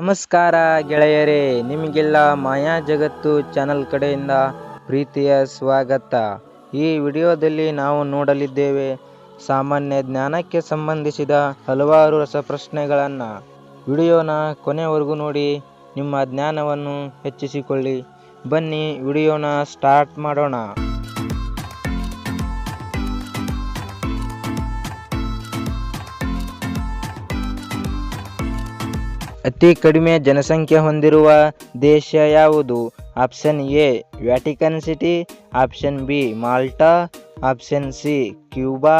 ನಮಸ್ಕಾರ ಗೆಳೆಯರೇ ನಿಮಗೆಲ್ಲ ಮಾಯಾ ಜಗತ್ತು ಚಾನಲ್ ಕಡೆಯಿಂದ ಪ್ರೀತಿಯ ಸ್ವಾಗತ ಈ ವಿಡಿಯೋದಲ್ಲಿ ನಾವು ನೋಡಲಿದ್ದೇವೆ ಸಾಮಾನ್ಯ ಜ್ಞಾನಕ್ಕೆ ಸಂಬಂಧಿಸಿದ ಹಲವಾರು ರಸಪ್ರಶ್ನೆಗಳನ್ನು ವಿಡಿಯೋನ ಕೊನೆವರೆಗೂ ನೋಡಿ ನಿಮ್ಮ ಜ್ಞಾನವನ್ನು ಹೆಚ್ಚಿಸಿಕೊಳ್ಳಿ ಬನ್ನಿ ವಿಡಿಯೋನ ಸ್ಟಾರ್ಟ್ ಮಾಡೋಣ ಅತೀ ಕಡಿಮೆ ಜನಸಂಖ್ಯೆ ಹೊಂದಿರುವ ದೇಶ ಯಾವುದು option A Vatican city option B ಮాల్ಟಾ option C Cuba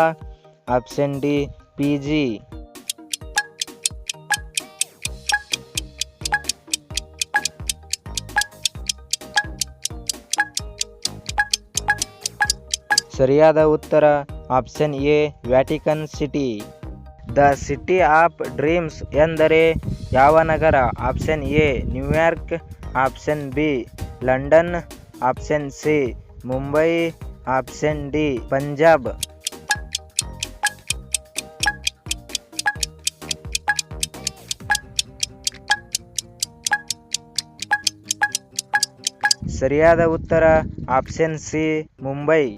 option D PG ಸರಿಯಾದ ಉತ್ತರ option A Vatican city the city of dreams एवनगर option A New York option B London option C Mumbai option D Punjab सरिया उत्तर आपशन सी मुंबई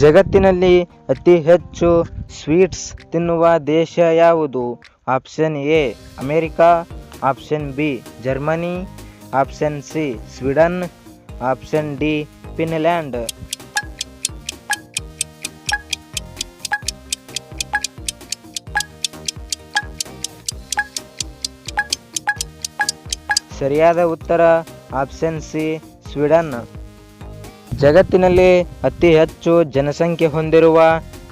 ಜಗತ್ತಿನಲ್ಲಿ ಅತಿ ಹೆಚ್ಚು sweets ತಿನ್ನುವ ದೇಶ ಯಾವುದು option A America option B Germany option C Sweden option D Finland ಸರಿಯಾದ ಉತ್ತರ ಆಪ್ಷನ್ ಸಿ ಸ್ವೀಡನ್ ಜಗತ್ತಿನಲ್ಲಿ ಅತಿ ಹೆಚ್ಚು ಜನಸಂಖ್ಯೆ ಹೊಂದಿರುವ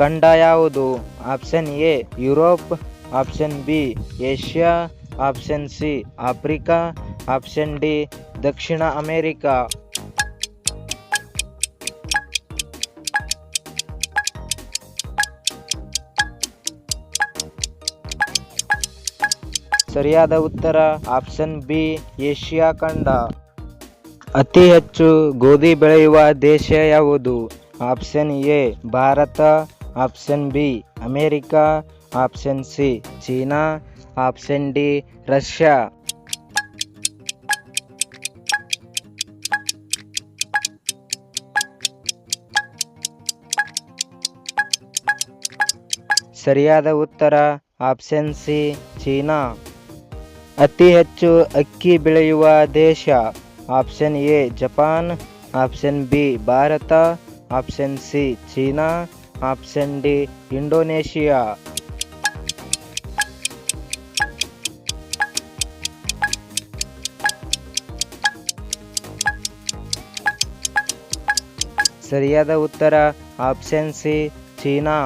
ಖಂಡ ಯಾವುದು option A Europe option B Asia option C Africa option D Dakshina America ಸರಿಯಾದ ಉತ್ತರ ಆಪ್ಷನ್ ಬಿ ಏಷ್ಯಾ ಖಂಡ ಅತಿ ಹೆಚ್ಚು ಗೋಧಿ ಬೆಳೆಯುವ ದೇಶ ಯಾವುದು option A Bharat option B America option C China option D Russia ಸರಿಯಾದ ಉತ್ತರ ಆಪ್ಷನ್ ಸಿ ಚೀನಾ ಅತಿ ಹೆಚ್ಚು ಅಕ್ಕಿ ಬೆಳೆಯುವ ದೇಶ option A Japan option B Bharat option C China option D Indonesia सरिया उत्तर ऑप्शन सी चीना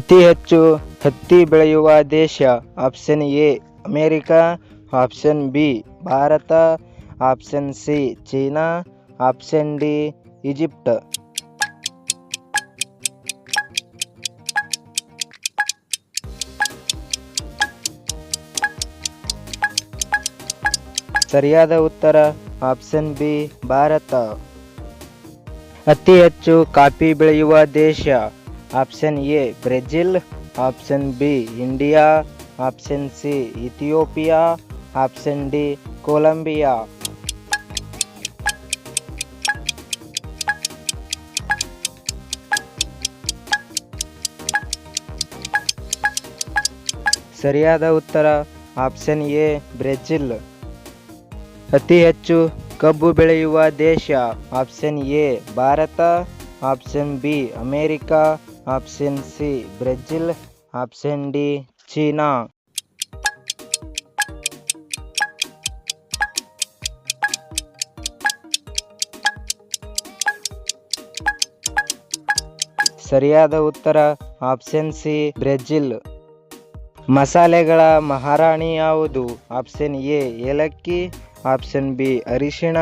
अति हेचु हि बेयर देश option A America option B Bharat option C China option D Egypt ಸರಿಯಾದ ಉತ್ತರ ಆಪ್ಷನ್ ಬಿ ಭಾರತ ಅತ್ಯ ಹೆಚ್ಚು ಕಾಫಿ ಬೆಳೆಯುವ ದೇಶ option A Brazil option B India option C Ethiopia option D Colombia सरिया उत्तर आपशन ए ब्रेजील अति हूँ कब्बू बेयर देश option A Bharat option B America option C Brazil option D China सरिया उत्तर आपशन सी ब्रेजील ಮಸಾಲೆಗಳ ಮಹಾರಾಣಿ ಯಾವುದು ಆಪ್ಷನ್ ಎ ಏಲಕ್ಕಿ ಆಪ್ಷನ್ ಬಿ ಅರಿಶಿಣ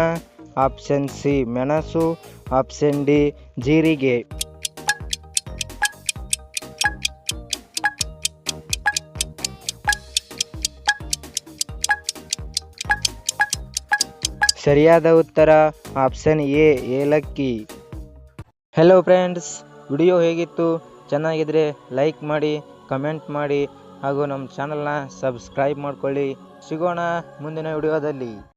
ಆಪ್ಷನ್ ಸಿ ಮೆಣಸು ಆಪ್ಷನ್ ಡಿ ಜೀರಿಗೆ ಸರಿಯಾದ ಉತ್ತರ ಆಪ್ಷನ್ ಎ ಏಲಕ್ಕಿ ಹೆಲೋ ಫ್ರೆಂಡ್ಸ್ ವಿಡಿಯೋ ಹೇಗಿತ್ತು ಚೆನ್ನಾಗಿದ್ರೆ ಲೈಕ್ ಮಾಡಿ ಕಮೆಂಟ್ ಮಾಡಿ ಹಾಗೂ ನಮ್ಮ ಚಾನಲ್ನ ಸಬ್ಸ್ಕ್ರೈಬ್ ಮಾಡಿಕೊಳ್ಳಿ ಸಿಗೋಣ ಮುಂದಿನ ವಿಡಿಯೋದಲ್ಲಿ